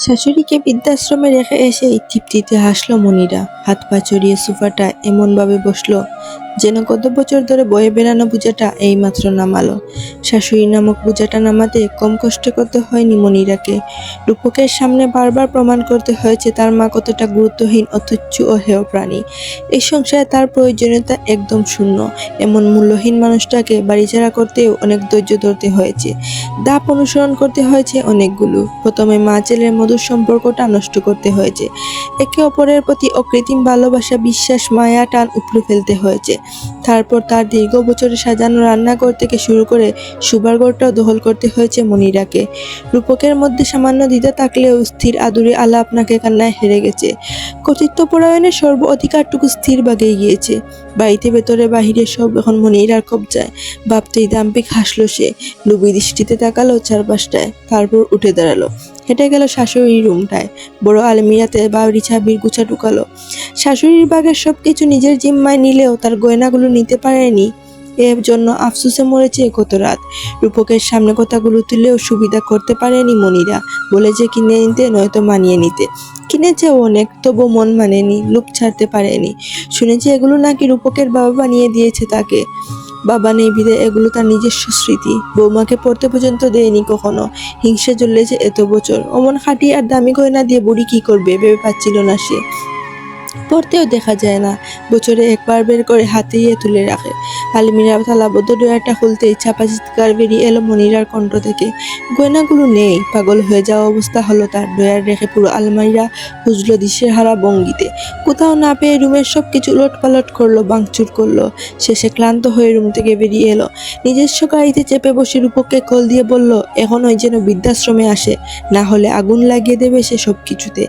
শাশুড়িকে বৃদ্ধাশ্রমে রেখে এসেই তৃপ্তিতে হাসলো মনিরা। হাত পা চড়িয়ে সোফাটা এমনভাবে বসল যেন কত বছর ধরে বয়ে বেড়ানো পূজাটা এইমাত্র নামালো। শাশুড়ি নামক পূজাটা নামাতে কম কষ্ট করতে হয়নি মনিরাকে। রূপকের সামনে বারবার প্রমাণ করতে হয়েছে তার মা কতটা গুরুত্বহীন অতুচ্ছ ও হেয় প্রাণী। এই সংসারে তার প্রয়োজনীয়তা একদম শূন্য। এমন মূল্যহীন মানুষটাকে বাড়িছাড়া করতেও অনেক ধৈর্য ধরতে হয়েছে। দাপ অনুসরণ করতে হয়েছে অনেকগুলো। প্রথমে মা ছেলের মধুর সম্পর্কটা নষ্ট করতে হয়েছে। একে অপরের প্রতি অকৃত্রিম ভালোবাসা, বিশ্বাস, মায়া, টান উপড়ে ফেলতে হয়েছে। তারপর তার দীর্ঘ বছরে সাজানো রান্নাঘর থেকে শুরু করে সুবার ঘরটাও দখল করতে হয়েছে মনিরাকে। রূপকের মধ্যে সামান্য দ্বিধা থাকলেও স্থির আদুরে আলা আপনাকে কান্নায় হেরে গেছে। কর্তৃত্ব পরায়ণের সর্ব অধিকারটুকু স্থির বাগিয়ে গিয়েছে। বাড়িতে ভেতরে বাহিরে সব এখন মনিরার কবজায়। ভাবতেই দাম্পিক হাসলো সে। লুবি দৃষ্টিতে তাকালো চারপাশটায়। তারপর উঠে দাঁড়াল। হেঁটে গেল শাশুড়ির রুমটায়। বড় আলমিরাতে বাড়ি ছাবির গুছা ঢুকালো। শাশুড়ির বাগের সব কিছু নিজের জিম্মায় নিলেও তার গয়নাগুলো নিতে পারেনি। এর জন্য আফসুসে মরেছে কত রাত। রূপকের সামনে কথাগুলো তুলেও সুবিধা করতে পারেনি মনিরা। বলে যে কিনে নিতে, নয়তো মানিয়ে নিতে। কিনেছে অনেক তবু মন মানেনি লুপ ছাড়তে পারেনি। শুনেছি এগুলো নাকি রূপকের বাবা বানিয়ে দিয়েছে তাকে। বাবা নেই বিদে এগুলো তার নিজস্ব স্মৃতি। বৌমাকে পড়তে পর্যন্ত দেয়নি কখনো। হিংসা জ্বলেছে এত বছর। অমন খাটি আর দামি গয়না দিয়ে বুড়ি কি করবে ভেবে পাচ্ছিল না সে। পড়তেও দেখা যায় না। বছরে একবার বের করে হাতিয়ে তুলে রাখে। আলমিরা তালাবদ্ধ ডয়ারটা খুলতেই চাপা চিৎকার বেরিয়ে এলো মনিরার কণ্ঠ থেকে। গয়নাগুলো নেই, পাগল হয়ে যাওয়া অবস্থা হলো তার। ডয়ার রেখে পুরো আলমারিরা খুঁজলো দিশের হারা ভঙ্গিতে। কোথাও না পেয়ে রুমের সব কিছু উলট পালট করল বাংচুর করল। শেষে ক্লান্ত হয়ে রুম থেকে বেরিয়ে এলো। নিজস্ব গাড়িতে চেপে বসে রূপককে কল দিয়ে বলল, এখন ওই যেন বৃদ্ধাশ্রমে আসে। না হলে আগুন লাগিয়ে দেবে সে সব কিছুতে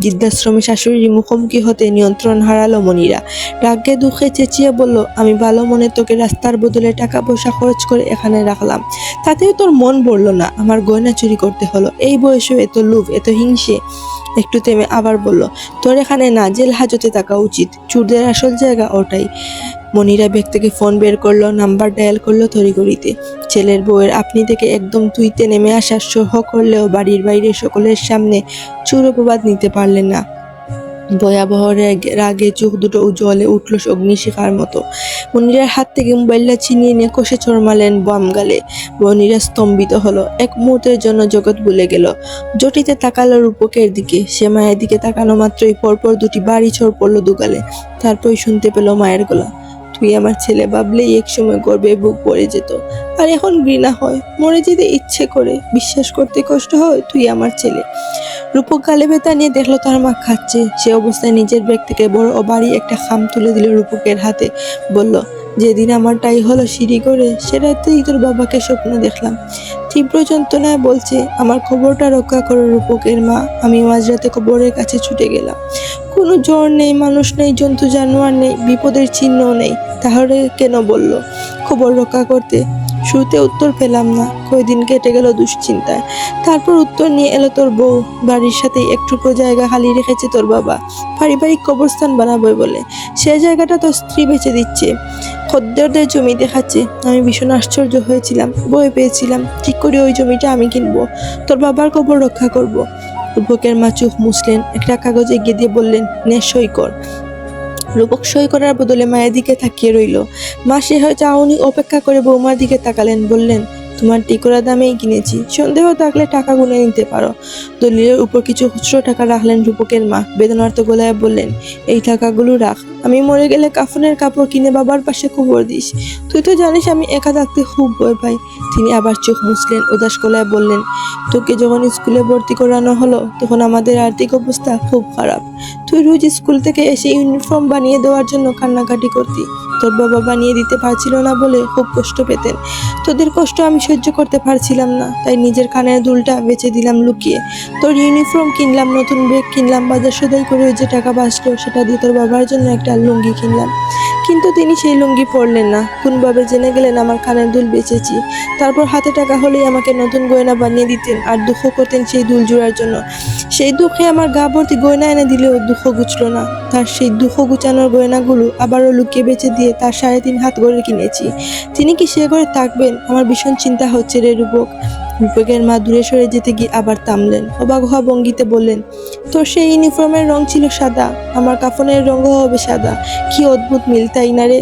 বৃদ্ধাশ্রমে শাশুড়ির মুখোমুখি হতে নিয়ন্ত্রণ হারালো মনিরা। রাগে দুঃখে চেঁচিয়ে বলল, আমি ভালো মনে তোকে রাস্তার বদলে টাকা পয়সা খরচ করে এখানে রাখলাম। তাতেও তোর মন বলল না। আমার গয়না চুরি করতে হলো। এই বয়সে এত লোভ, এত হিংসে? একটু থেমে আবার বলল, তোর এখানে না, জেল হাজতে থাকা উচিত। চুরদের আসল জায়গা ওটাই। মনিরা ব্যাগ থেকে ফোন বের করল, নাম্বার ডায়াল করল তড়িঘড়িতে। ছেলের বউয়ের আপনি থেকে একদম তুইতে নেমে আসার সহ করলেও বাড়ির বাইরে সকলের সামনে চুর অপবাদ নিতে পারলেন না। ভয়াবহ রেগ- চোখ দুটো উজ্জ্বলে উঠল অগ্নিশিখার মতো। মনিরার হাত থেকে মোবাইলটা ছিনিয়ে নিয়ে কষে চড়মালেন বাম গালে। মনিরা স্তম্ভিত হলো। এক মুহূর্তের জন্য জগৎ ভুলে গেল। জটিতে তাকালো রূপকের দিকে। সে মায়ের দিকে তাকানো মাত্রই পরপর দুটি বাড়ি ছড় পড়ল দুগালে। তারপর শুনতে পেল মায়ের গলা। তুই আমার ছেলে ভাবলেই এক সময় গর্বে বুক পড়ে যেত। আর এখন ঘৃণা হয়। মরে যেতে ইচ্ছে করে। বিশ্বাস করতে কষ্ট হয়। তুই আমার ছেলে। রূপক গালে বেতা নিয়ে দেখল তার মা খাচ্ছে। সে অবস্থায় নিজের ব্যাগ থেকে বড় ও বাড়ি একটা খাম তুলে দিল রূপকের হাতে। বলল, যেদিন আমার আমারটাই হলো সিঁড়ি করে সেটাতেই তোর বাবাকে স্বপ্ন দেখলাম। তীব্র যন্ত্রণায় বলছে, আমার খবরটা রক্ষা করো রূপকের মা, আমি মাঝরাতে কবরের কাছে ছুটে গেলাম। কোনো জ্বর নেই, মানুষ নেই, জন্তু জানোয়ার নেই, বিপদের চিহ্নও নেই। তাহলে কেন বলল, খবর রক্ষা করতে শুরুতে উত্তর পেলাম না। কয়দিন কেটে গেল দুশ্চিন্তায়। তারপর উত্তর নিয়ে এলো তোর বউ। বাড়ির সাথে একটুকু জায়গা খালি রেখেছে তোর বাবা। পারিবারিক কবরস্থান বানাবে বলে। সে জায়গাটা তোর স্ত্রী বেঁচে দিচ্ছে। খদ্দেরদের জমি দেখাচ্ছে। আমি ভীষণ আশ্চর্য হয়েছিলাম। ভয় পেয়েছিলাম ঠিক করে ওই জমিটা আমি কিনবো? তোর বাবার কবর রক্ষা করব। রূপকের মা চোখ মুছলেন। একটা কাগজে এগিয়ে দিয়ে বললেন, নে সই কর। রূপক সই করার বদলে মায়ের দিকে তাকিয়ে রইল। মা, সে হয় চাউনি অপেক্ষা করে বৌমার দিকে তাকালেন, বললেন তোমার টিকরা দামেই কিনেছি। সন্দেহ থাকলে টাকা গুনে নিতে পারো। দলিলের উপর কিছু খুচরো টাকা রাখলেন রূপকের মা। বেদনার্থ গলায় বললেন, এই টাকাগুলো রাখ। আমি মরে গেলে কাফনের কাপড় কিনে বাবার পাশে খবর দিস। তুই তো জানিস আমি একা থাকতে খুব ভয় পাই। তিনি আবার চোখ মুছলেন, উদাস গলায় বললেন, তোকে যখন স্কুলে ভর্তি করানো হলো, তখন আমাদের আর্থিক অবস্থা খুব খারাপ। তুই রোজ স্কুল থেকে এসে ইউনিফর্ম বানিয়ে দেওয়ার জন্য কান্নাকাটি করতি। তোর বাবা বানিয়ে দিতে পারছিল না বলে খুব কষ্ট পেতেন। তোদের কষ্ট আমি সহ্য করতে পারছিলাম না। তাই নিজের কানের দুলটা বেচে দিলাম লুকিয়ে। তোর ইউনিফর্ম কিনলাম, নতুন ব্যাগ কিনলাম, বাজার সদাই করে যে টাকা বাঁচলো, সেটা দিয়ে তোর বাবার জন্য একটা লুঙ্গি কিনলাম। কিন্তু তিনি সেই লুঙ্গি পরলেন না। কোনভাবে জেনে গেলেন, আমার কানের দুল বেচেছি। তারপর হাতে টাকা হলেই আমাকে নতুন গয়না বানিয়ে দিতেন আর দুঃখ করতেন সেই দুল জোড়ার জন্য। সেই দুঃখে আমার গা ভর্তি গয়না এনে দিলেও দুঃখ গুছল না। তার সেই দুঃখ গুছানোর গয়নাগুলো আবারও লুকিয়ে বেচে দিয়ে তার সাড়ে তিন হাত করে কিনেছি। তিনি কি সে ঘরে থাকবেন? আমার ভীষণ চিন্তা হচ্ছে রে রূপক। রূপকের মা দূরে সরে যেতে গিয়ে আবার থামলেন। অবাক হওয়া ভঙ্গিতে বললেন, তোর সেই ইউনিফর্মের রং ছিল সাদা, আমার কাফনের রঙও হবে সাদা। কি অদ্ভুত মিল, তাই না রে?